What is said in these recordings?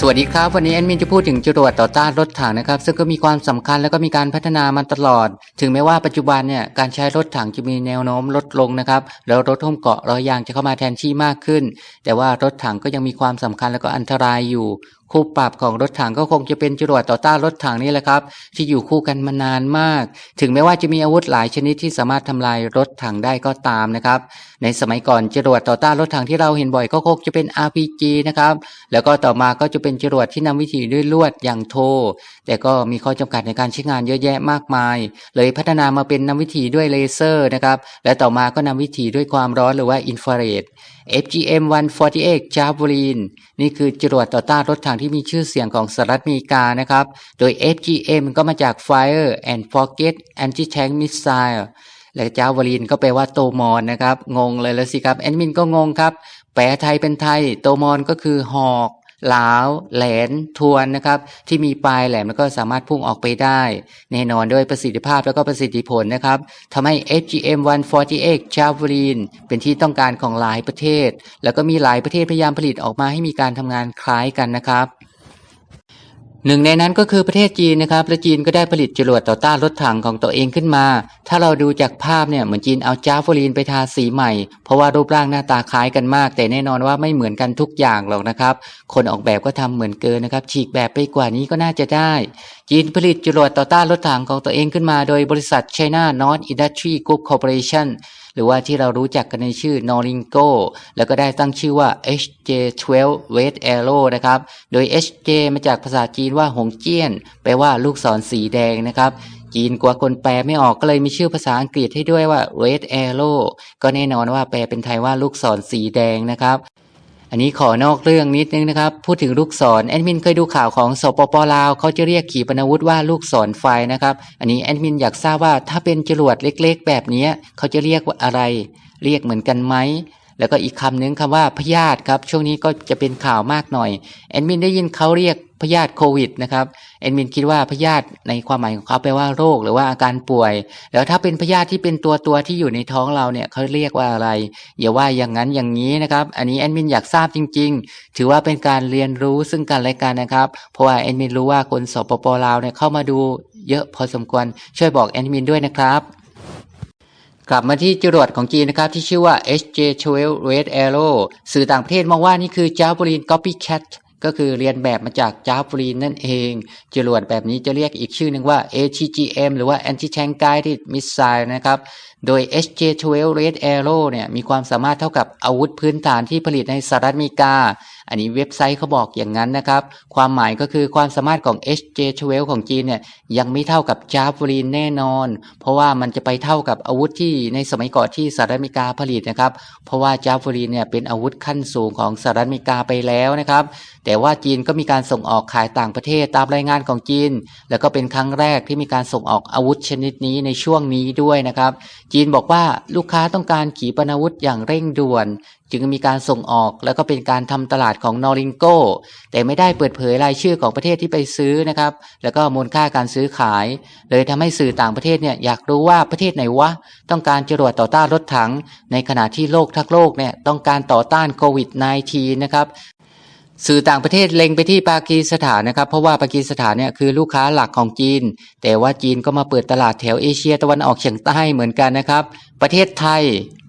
สวัสดีครับ วันนี้แอดมินจะพูดถึงจรวดต่อต้านรถถังนะครับ ซึ่งก็มีความสำคัญแล้วก็มีการพัฒนามาตลอด ถึงแม้ว่าปัจจุบันเนี่ยการใช้รถถังจะมีแนวโน้มลดลงนะครับ แล้วรถทุ่มเกาะร้อยางจะเข้ามาแทนที่มากขึ้น แต่ว่ารถถังก็ยังมีความสำคัญแล้วก็อันตรายอยู่ คู่ปรับของรถถังก็คงจะเป็นจรวดต่อต้านรถถังนี่แหละครับ ที่อยู่คู่กันมานานมาก ถึงแม้ว่าจะมีอาวุธหลายชนิดที่สามารถทำลายรถถังได้ก็ตามนะครับ ในสมัยก่อนจรวดต่อต้านรถถังที่เราเห็นบ่อยก็คงจะเป็น RPG นะครับแล้วก็ต่อมาก็จะเป็นจรวดที่นำวิธีด้วยลวดอย่างโท แต่ก็มีข้อจำกัดในการใช้งานเยอะแยะมากมาย เลยพัฒนามาเป็นนำวิธีด้วยเลเซอร์นะครับและต่อมาก็นำวิธีด้วยความร้อนหรือว่าอินฟราเรด FGM 148 Javelin นี่คือจรวดต่อต้านรถถังที่มีชื่อเสียงของสหรัฐอเมริกานะครับ โดย FGM ก็มาจาก Fire and Forget Anti-Tank Missile และจาวลีนก็แปลว่าโตมอนนะครับ งงเลยแล้วสิครับ แอดมินก็งงครับ แปลไทยเป็นไทย โตมอนก็คือหอก หลาวแหลนทวนนะครับที่มีปลายแหลมแล้วก็สามารถพุ่งออกไปได้ แน่นอนด้วยประสิทธิภาพแล้วก็ประสิทธิผลนะครับทำให้ FGM 148 Javelin เป็นที่ต้องการของหลายประเทศ แล้วก็มีหลายประเทศพยายามผลิตออกมาให้มีการทำงานคล้ายกันนะครับ หนึ่งในนั้นก็คือประเทศจีนนะครับและจีนก็ได้ผลิตจรวดต่อต้านรถถังของตัวเองขึ้นมา ถ้าเราดูจากภาพเนี่ยเหมือนจีนเอาจาฟลีนไปทาสีใหม่ เพราะว่ารูปร่างหน้าตาคล้ายกันมาก แต่แน่นอนว่าไม่เหมือนกันทุกอย่างหรอกนะครับ คนออกแบบก็ทำเหมือนเกินนะครับ ฉีกแบบไปกว่านี้ก็น่าจะได้ จีนผลิตจรวดต่อต้านรถถังของตัวเองขึ้นมา โดยบริษัท China North Industry Group Corporation หรือว่าที่เรารู้จักกันในชื่อนอริงโกแล้วก็ได้ตั้งชื่อว่า HJ12 Red Arrow นะครับ โดย HJ มาจากภาษาจีนว่าหงเจี้ยน แปลว่าลูกศรสีแดงนะครับจีนกว่าคนแปลไม่ออกก็เลยมีชื่อภาษาอังกฤษให้ด้วยว่า Red Arrow ก็แน่นอนว่าแปลเป็นไทยว่าลูกศรสีแดงนะครับ อันนี้ขอนอกเรื่องนิดนึงนะครับ พูดถึงลูกศรแอดมินเคยดูข่าวของสปปลาวเขาจะเรียกขีปนาวุธว่าลูกศรไฟนะครับ อันนี้แอดมินอยากทราบว่าถ้าเป็นจรวดเล็กๆ แบบนี้เขาจะเรียกว่าอะไร เรียกเหมือนกันไหม แล้วก็อีกคำหนึ่งคำว่าพยาธิครับช่วงนี้ก็จะเป็นข่าวมากหน่อยแอดมินได้ยินเขาเรียกพยาธิโควิดนะครับแอดมินคิดว่าพยาธิในความหมายของเขาแปลว่าโรค หรือว่าอาการป่วย แล้วถ้าเป็นพยาธิที่เป็นตัวตัวที่อยู่ในท้องเราเนี่ยเขาเรียกว่าอะไรอย่าว่าอย่างนั้นอย่างนี้นะครับ อันนี้แอดมินอยากทราบจริง ๆ ถือว่าเป็นการเรียนรู้ซึ่งกันและกันนะครับ เพราะว่าแอดมินรู้ว่าคนสปปลาวเนี่ยเข้ามาดูเยอะพอสมควรช่วยบอกแอดมินด้วยนะครับ กลับมาที่จรวดของจีนนะครับ ที่ชื่อว่า HJ12 Red Arrow สื่อต่างประเทศมองว่านี่คือ Javelin Copycat ก็คือเรียนแบบมาจาก Javelin นั่นเอง จรวดแบบนี้จะเรียกอีกชื่อหนึ่งว่า ATGM หรือว่า Anti-Tank Guided Missile นะครับ โดย HJ12 Red Arrow เนี่ยมีความสามารถเท่ากับอาวุธพื้นฐานที่ผลิตในสหรัฐอเมริกา อันนี้เว็บไซต์เขาบอกอย่างนั้นนะครับ ความหมายก็คือความสามารถของ HJ12 ของจีนเนี่ยยังไม่เท่ากับ Javelin แน่นอน เพราะว่ามันจะไปเท่ากับอาวุธที่ในสมัยก่อนที่สหรัฐอเมริกาผลิตนะครับ เพราะว่า Javelin เนี่ยเป็นอาวุธขั้นสูงของสหรัฐอเมริกาไปแล้วนะครับแต่ว่าจีนก็มีการส่งออกขายต่างประเทศตามรายงานของจีน แล้วก็เป็นครั้งแรกที่มีการส่งออกอาวุธชนิดนี้ในช่วงนี้ด้วยนะครับ จีนบอกว่าลูกค้าต้องการขีปนาวุธอย่างเร่งด่วน จึงมีการส่งออกแล้วก็เป็นการทำตลาดของนอริงโกแต่ไม่ได้เปิดเผยรายชื่อของประเทศที่ไปซื้อนะครับ แล้วก็มูลค่าการซื้อขาย เลยทำให้สื่อต่างประเทศเนี่ยอยากรู้ว่าประเทศไหนวะต้องการจรวดต่อต้านรถถัง ในขณะที่โลกทั้งโลกเนี่ยต้องการต่อต้านโควิด -19 นะครับ สื่อต่างประเทศเล็งไปที่ปากีสถานนะครับ เพราะว่าปากีสถานเนี่ยคือลูกค้าหลักของจีน แต่ว่าจีนก็มาเปิดตลาดแถวเอเชียตะวันออกเฉียงใต้เหมือนกันนะครับ ประเทศไทย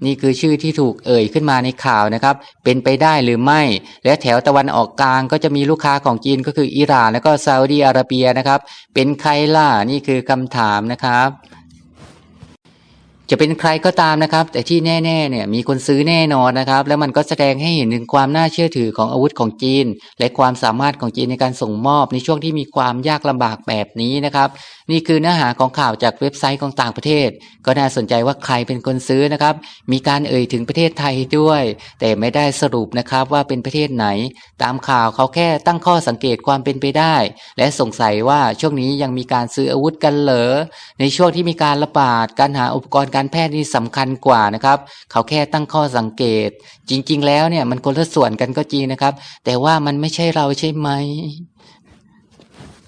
นี่คือชื่อที่ถูกเอ่ยขึ้นมาในข่าวนะครับ เป็นไปได้หรือไม่ และแถวตะวันออกกลางก็จะมีลูกค้าของจีนก็คืออิหร่าน แล้วก็ซาอุดีอาระเบียนะครับ เป็นใครล่ะนี่คือคำถามนะครับ จะเป็นใครก็ตามนะครับ แต่ที่แน่ๆเนี่ยมีคนซื้อแน่นอนนะครับ แล้วมันก็แสดงให้เห็นถึงความน่าเชื่อถือของอาวุธของจีน และความสามารถของจีนในการส่งมอบในช่วงที่มีความยากลำบากแบบนี้นะครับ นี่คือเนื้อหาของข่าวจากเว็บไซต์ของต่างประเทศ ก็น่าสนใจว่าใครเป็นคนซื้อนะครับ มีการเอ่ยถึงประเทศไทยด้วย แต่ไม่ได้สรุปนะครับว่าเป็นประเทศไหน ตามข่าวเขาแค่ตั้งข้อสังเกตความเป็นไปได้ และสงสัยว่าช่วงนี้ยังมีการซื้ออาวุธกันเหรอในช่วงที่มีการระบาดการหาอุปกรณ์การการแพทย์นี่สำคัญกว่านะครับ เขาแค่ตั้งข้อสังเกต จริง ๆ แล้วเนี่ยมันคนละส่วนกันก็จริงนะครับ แต่ว่ามันไม่ใช่เราใช่ไหม